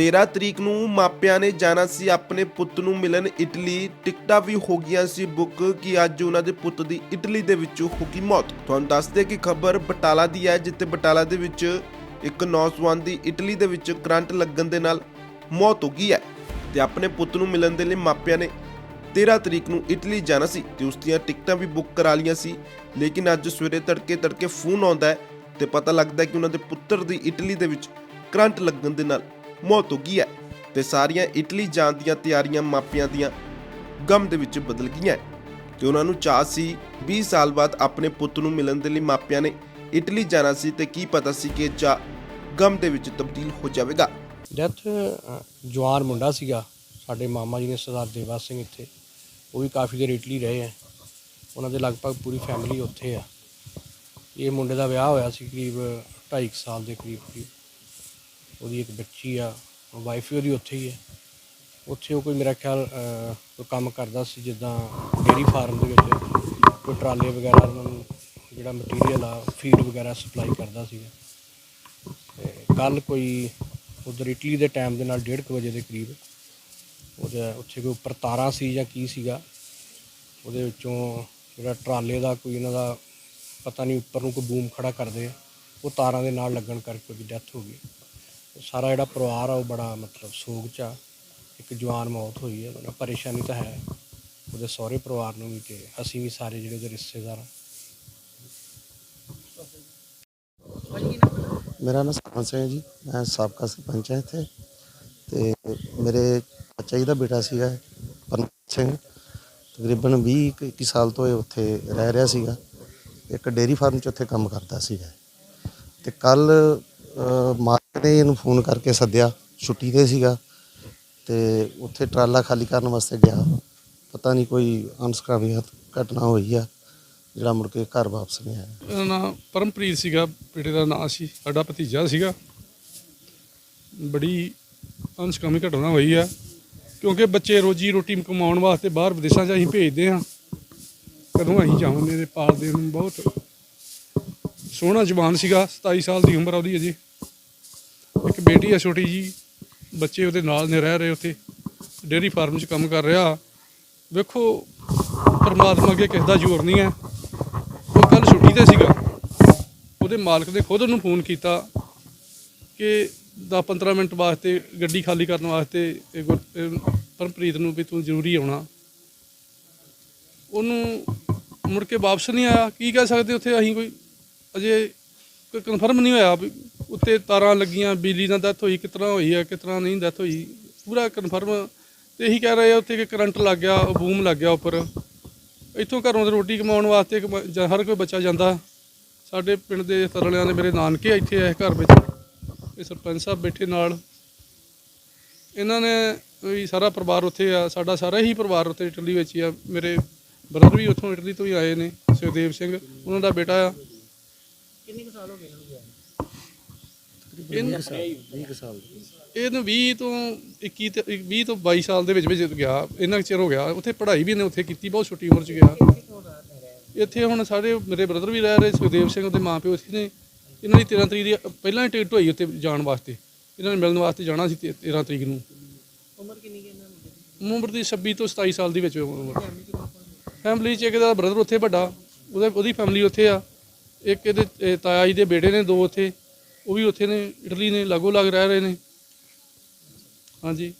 13 ਤਰੀਕ ਨੂੰ ਮਾਪਿਆਂ ਨੇ ਜਾਣਾ ਸੀ ਆਪਣੇ ਪੁੱਤ ਨੂੰ ਮਿਲਣ ਇਟਲੀ। ਟਿਕਟਾਂ ਵੀ ਹੋ ਗਈਆਂ ਸੀ ਬੁੱਕ ਕਿ ਅੱਜ ਉਹਨਾਂ ਦੇ ਪੁੱਤ ਦੀ ਇਟਲੀ ਦੇ ਵਿੱਚ ਹੋ ਗਈ ਮੌਤ। ਤੁਹਾਨੂੰ ਦੱਸਦੇ ਕਿ ਖਬਰ ਬਟਾਲਾ ਦੀ ਹੈ, ਜਿੱਥੇ ਬਟਾਲਾ ਦੇ ਵਿੱਚ ਇੱਕ ਨੌਜਵਾਨ ਦੀ ਇਟਲੀ ਦੇ ਵਿੱਚ ਕਰੰਟ ਲੱਗਣ ਦੇ ਨਾਲ ਮੌਤ ਹੋ ਗਈ ਹੈ ਤੇ ਆਪਣੇ ਪੁੱਤ ਨੂੰ ਮਿਲਣ ਦੇ ਲਈ ਮਾਪਿਆਂ ਨੇ 13 ਤਰੀਕ ਨੂੰ ਇਟਲੀ ਜਾਣਾ ਸੀ ਤੇ ਉਸ ਦੀਆਂ ਟਿਕਟਾਂ ਵੀ ਬੁੱਕ ਕਰਾ ਲਈਆਂ ਸੀ। ਲੇਕਿਨ ਅੱਜ ਸਵੇਰੇ ਤੜਕੇ ਤੜਕੇ ਫੋਨ ਆਉਂਦਾ ਹੈ ਤੇ ਪਤਾ ਲੱਗਦਾ ਕਿ ਉਹਨਾਂ ਦੇ ਪੁੱਤਰ ਦੀ ਇਟਲੀ ਦੇ ਵਿੱਚ ਕਰੰਟ ਲੱਗਣ ਦੇ ਨਾਲ ਮੌਤ ਹੋ ਗਈ ਹੈ ਤੇ ਸਾਰੀਆਂ ਇਟਲੀ ਜਾਣ ਦੀਆਂ ਤਿਆਰੀਆਂ ਮਾਪਿਆਂ ਦੀਆਂ ਗਮ ਦੇ ਵਿੱਚ ਬਦਲ ਗਈਆਂ ਕਿ ਉਹਨਾਂ ਨੂੰ ਚਾਹ ਸੀ 20 ਸਾਲ ਬਾਅਦ ਆਪਣੇ ਪੁੱਤ ਨੂੰ ਮਿਲਣ ਦੇ ਲਈ ਮਾਪਿਆਂ ਨੇ ਇਟਲੀ ਜਾਣਾ ਸੀ ਤੇ ਕੀ ਪਤਾ ਸੀ ਕਿ ਚਾਹ ਗਮ ਦੇ ਵਿੱਚ ਤਬਦੀਲ ਹੋ ਜਾਵੇਗਾ। ਡੈਥ ਜਵਾਨ ਮੁੰਡਾ ਸੀਗਾ, ਸਾਡੇ ਮਾਮਾ ਜੀ ਨੇ ਸਰਦਾਰ ਦੇਵਾ ਸਿੰਘ ਇੱਥੇ, ਉਹ ਵੀ ਕਾਫੀ ਦੇਰ ਇਟਲੀ ਰਹੇ ਆ ਉਹਨਾਂ ਦੇ ਲਗਭਗ ਪੂਰੀ ਫੈਮਿਲੀ ਉੱਥੇ ਆ। ਇਹ ਮੁੰਡੇ ਦਾ ਵਿਆਹ ਹੋਇਆ ਸੀ ਕਰੀਬ 2.5 ਸਾਲ ਦੇ ਕਰੀਬ ਕਰੀਬ ਉਹਦੀ ਇੱਕ ਬੱਚੀ ਆ ਵਾਈਫ ਵੀ ਉਹਦੀ ਉੱਥੇ ਹੀ ਹੈ। ਉੱਥੇ ਉਹ ਕੋਈ ਮੇਰਾ ਖਿਆਲ ਕੋਈ ਕੰਮ ਕਰਦਾ ਸੀ ਜਿੱਦਾਂ ਡੇਰੀ ਫਾਰਮ ਦੇ ਵਿੱਚ। ਕੋਈ ਟਰਾਲੇ ਵਗੈਰਾ ਉਹਨਾਂ ਨੂੰ ਜਿਹੜਾ ਮਟੀਰੀਅਲ ਆ ਫੀਡ ਵਗੈਰਾ ਸਪਲਾਈ ਕਰਦਾ ਸੀਗਾ। ਕੱਲ ਕੋਈ ਉਧਰ ਇਟਲੀ ਦੇ ਟਾਈਮ ਦੇ ਨਾਲ 1:30 ਵਜੇ ਦੇ ਕਰੀਬ ਉਹਦੇ ਉੱਥੇ ਕੋਈ ਉੱਪਰ ਤਾਰਾਂ ਸੀ ਜਾਂ ਕੀ ਸੀਗਾ, ਉਹਦੇ ਵਿੱਚੋਂ ਜਿਹੜਾ ਟਰਾਲੇ ਦਾ ਕੋਈ ਇਹਨਾਂ ਦਾ ਪਤਾ ਨਹੀਂ ਉੱਪਰ ਨੂੰ ਕੋਈ ਬੂਮ ਖੜਾ ਕਰਦੇ ਆ ਉਹ ਤਾਰਾਂ ਦੇ ਨਾਲ ਲੱਗਣ ਕਰਕੇ ਉਹਦੀ ਡੈਥ ਹੋ ਗਈ। ਸਾਰਾ ਜਿਹੜਾ ਪਰਿਵਾਰ ਆ ਉਹ ਬੜਾ ਮਤਲਬ ਸੋਗ ਚ ਆ। ਇੱਕ ਜਵਾਨ ਮੌਤ ਹੋਈ ਹੈ ਉਹਨਾਂ ਪਰੇਸ਼ਾਨੀ ਤਾਂ ਹੈ। ਉਹਦੇ ਸਹੁਰੇ ਪਰਿਵਾਰ ਨੂੰ ਵੀ ਤੇ ਅਸੀਂ ਵੀ ਸਾਰੇ ਜਿਹੜੇ ਉਹਦੇ ਰਿਸ਼ਤੇਦਾਰ ਆ। ਮੇਰਾ ਨਾਮ ਸਰਪੰਚ ਸਿੰਘ ਹੈ ਜੀ। ਮੈਂ ਸਾਬਕਾ ਸਰਪੰਚ ਹਾਂ ਇੱਥੇ। ਤੇ ਮੇਰੇ ਚਾਚਾ ਜੀ ਦਾ ਬੇਟਾ ਸੀਗਾ ਪਰਮਜੀਤ ਸਿੰਘ। ਤਕਰੀਬਨ 20 ਕੁ 21 ਸਾਲ ਤੋਂ ਇਹ ਉੱਥੇ ਰਹਿ ਰਿਹਾ ਸੀਗਾ। ਇੱਕ ਡੇਅਰੀ ਫਾਰਮ 'ਚ ਉੱਥੇ ਕੰਮ ਕਰਦਾ ਸੀਗਾ। ਤੇ ਕੱਲ ਮਾਲਕ ਨੇ ਇਹਨੂੰ ਫੋਨ ਕਰਕੇ ਸੱਦਿਆ, ਛੁੱਟੀ ਤੇ ਸੀਗਾ ਤੇ ਉੱਥੇ ਟਰਾਲਾ ਖਾਲੀ ਕਰਨ ਵਾਸਤੇ ਗਿਆ। ਪਤਾ ਨਹੀਂ ਕੋਈ ਅਨਸਕਾਮੀ ਘਟਨਾ ਹੋਈ ਆ, ਜਿਹੜਾ ਮੁੜ ਕੇ ਘਰ ਵਾਪਸ ਨਹੀਂ ਆਇਆ। ਇਹਦਾ ਨਾਂ ਪਰਮਪ੍ਰੀਤ ਸੀਗਾ, ਬੇਟੇ ਦਾ ਨਾਂ ਸੀ, ਸਾਡਾ ਭਤੀਜਾ ਸੀਗਾ। ਬੜੀ ਅਨਸਕਾਮੀ ਘਟਨਾ ਹੋਈ ਆ, ਕਿਉਂਕਿ ਬੱਚੇ ਰੋਜੀ ਰੋਟੀ ਕਮਾਉਣ ਵਾਸਤੇ ਬਾਹਰ ਵਿਦੇਸ਼ਾਂ 'ਚ ਅਸੀਂ ਭੇਜਦੇ ਆ ਕਦੋਂ ਅਸੀਂ ਜਾਵਾਂਗੇ ਤੇ ਪਾਲਦੇ ਨੂੰ ਬਹੁਤ ਸੋਹਣਾ ਜਵਾਨ ਸੀਗਾ 27 ਸਾਲ ਦੀ ਉਮਰ ਆ ਉਹਦੀ ਅਜੇ। ਇੱਕ ਬੇਟੀ ਆ ਛੋਟੀ ਜੀ, ਬੱਚੇ ਉਹਦੇ ਨਾਲ ਨੇ ਰਹਿ ਰਹੇ ਉੱਥੇ, ਡੇਅਰੀ ਫਾਰਮ 'ਚ ਕੰਮ ਕਰ ਰਿਹਾ। ਵੇਖੋ, ਪਰਮਾਤਮਾ ਅੱਗੇ ਕਿਸ ਦਾ ਜ਼ੋਰ ਨਹੀਂ ਹੈ। ਉਹ ਕੱਲ ਛੁੱਟੀ ਤੇ ਸੀਗਾ। ਉਹਦੇ ਮਾਲਕ ਨੇ ਖੁਦ ਉਹਨੂੰ ਫੋਨ ਕੀਤਾ ਕਿ 10-15 ਮਿੰਟ ਵਾਸਤੇ ਗੱਡੀ ਖਾਲੀ ਕਰਨ ਵਾਸਤੇ ਪਰਮਪ੍ਰੀਤ ਨੂੰ ਵੀ ਤੂੰ ਜ਼ਰੂਰੀ ਆਉਣਾ। ਉਹਨੂੰ ਮੁੜ ਕੇ ਵਾਪਸ ਨਹੀਂ ਆਇਆ। ਕੀ ਕਹਿ ਸਕਦੇ ਉੱਥੇ ਅਸੀਂ ਕੋਈ ਅਜੇ ਕੋਈ ਕਨਫਰਮ ਨਹੀਂ ਹੋਇਆ ਵੀ ਉੱਤੇ ਤਾਰਾਂ ਲੱਗੀਆਂ, ਬਿਜਲੀ ਨਾਲ ਡੈਥ ਹੋਈ ਕਿਸ ਤਰ੍ਹਾਂ ਹੋਈ ਹੈ ਕਿਸ ਤਰ੍ਹਾਂ ਨਹੀਂ ਡੈਥ ਹੋਈ, ਪੂਰਾ ਕਨਫਰਮ ਤੇ ਇਹੀ ਕਹਿ ਰਹੇ ਆ, ਉੱਥੇ ਕਿ ਕਰੰਟ ਲੱਗ ਗਿਆ ਬੂਮ ਲੱਗ ਗਿਆ ਉੱਪਰ। ਇੱਥੋਂ ਘਰੋਂ ਤੇ ਰੋਟੀ ਕਮਾਉਣ ਵਾਸਤੇ ਕਮਾ- ਹਰ ਕੋਈ ਬੱਚਾ ਜਾਂਦਾ। ਸਾਡੇ ਪਿੰਡ ਦੇ ਤਰਲਿਆਂ ਦੇ ਮੇਰੇ ਨਾਨਕੇ ਇੱਥੇ ਆ ਘਰ ਵਿੱਚ। ਇਹ ਸਰਪੰਚ ਸਾਹਿਬ ਬੈਠੇ ਨਾਲ। ਇਹਨਾਂ ਨੇ ਵੀ ਸਾਰਾ ਪਰਿਵਾਰ ਉੱਥੇ ਆ, ਸਾਡਾ ਸਾਰਾ ਹੀ ਪਰਿਵਾਰ ਉੱਥੇ ਇਟਲੀ ਵਿੱਚ ਹੀ ਆ। ਮੇਰੇ ਬ੍ਰਦਰ ਵੀ ਉੱਥੋਂ ਇਟਲੀ ਤੋਂ ਹੀ ਆਏ ਨੇ, ਸੁਖਦੇਵ ਸਿੰਘ, ਉਹਨਾਂ ਦਾ ਬੇਟਾ ਆ। ਕਿੰਨੇ ਸਾਲ ਹੋ ਗਏ ਇਹਨੂੰ 20 ਸਾਲ ਇਹਨੂੰ 20 ਤੋਂ 21 ਤੇ 20 ਤੋਂ 22 ਸਾਲ ਦੇ ਵਿੱਚ ਵਿੱਚ ਗਿਆ। ਇੰਨਾ ਕੁ ਚਿਰ ਹੋ ਗਿਆ। ਉੱਥੇ ਪੜ੍ਹਾਈ ਵੀ ਇਹਨੇ ਉੱਥੇ ਕੀਤੀ ਬਹੁਤ ਛੋਟੀ ਉਮਰ 'ਚ ਗਿਆ। ਇੱਥੇ ਹੁਣ ਸਾਰੇ ਮੇਰੇ ਬ੍ਰਦਰ ਵੀ ਰਹਿ ਰਹੇ ਸੁਖਦੇਵ ਸਿੰਘ ਦੇ ਮਾਪਿਓ ਇੱਥੇ ਨੇ। ਇਹਨਾਂ ਦੀ 13 ਤਰੀਕ ਦੀ ਪਹਿਲਾਂ ਹੀ ਟਿਕਟ ਹੋਈ ਉੱਥੇ ਜਾਣ ਵਾਸਤੇ। ਇਹਨਾਂ ਨੇ ਮਿਲਣ ਵਾਸਤੇ ਜਾਣਾ ਸੀ ਤੇ- 13 ਤਰੀਕ ਨੂੰ। ਉਮਰ ਕਿੰਨੀ ਹੈ ਉਮਰ ਦੀ 26 ਤੋਂ 27 ਸਾਲ ਦੀ ਵਿੱਚ ਉਮਰ। ਫੈਮਿਲੀ 'ਚ ਇੱਕ ਦਾ ਬ੍ਰਦਰ ਉੱਥੇ ਵੱਡਾ। ਉਹਦੇ ਉਹਦੀ ਫੈਮਿਲੀ ਉੱਥੇ ਆ। ਇੱਕ ਇਹਦੇ ਇਹ ਤਾਇਆ ਜੀ ਦੇ ਬੇਟੇ ਨੇ ਦੋ ਉੱਥੇ। ਉਹ ਵੀ ਉੱਥੇ ਨੇ ਇਟਲੀ ਨੇ ਲਾਗੋ ਲੱਗ ਰਹਿ ਰਹੇ ਨੇ। ਹਾਂਜੀ।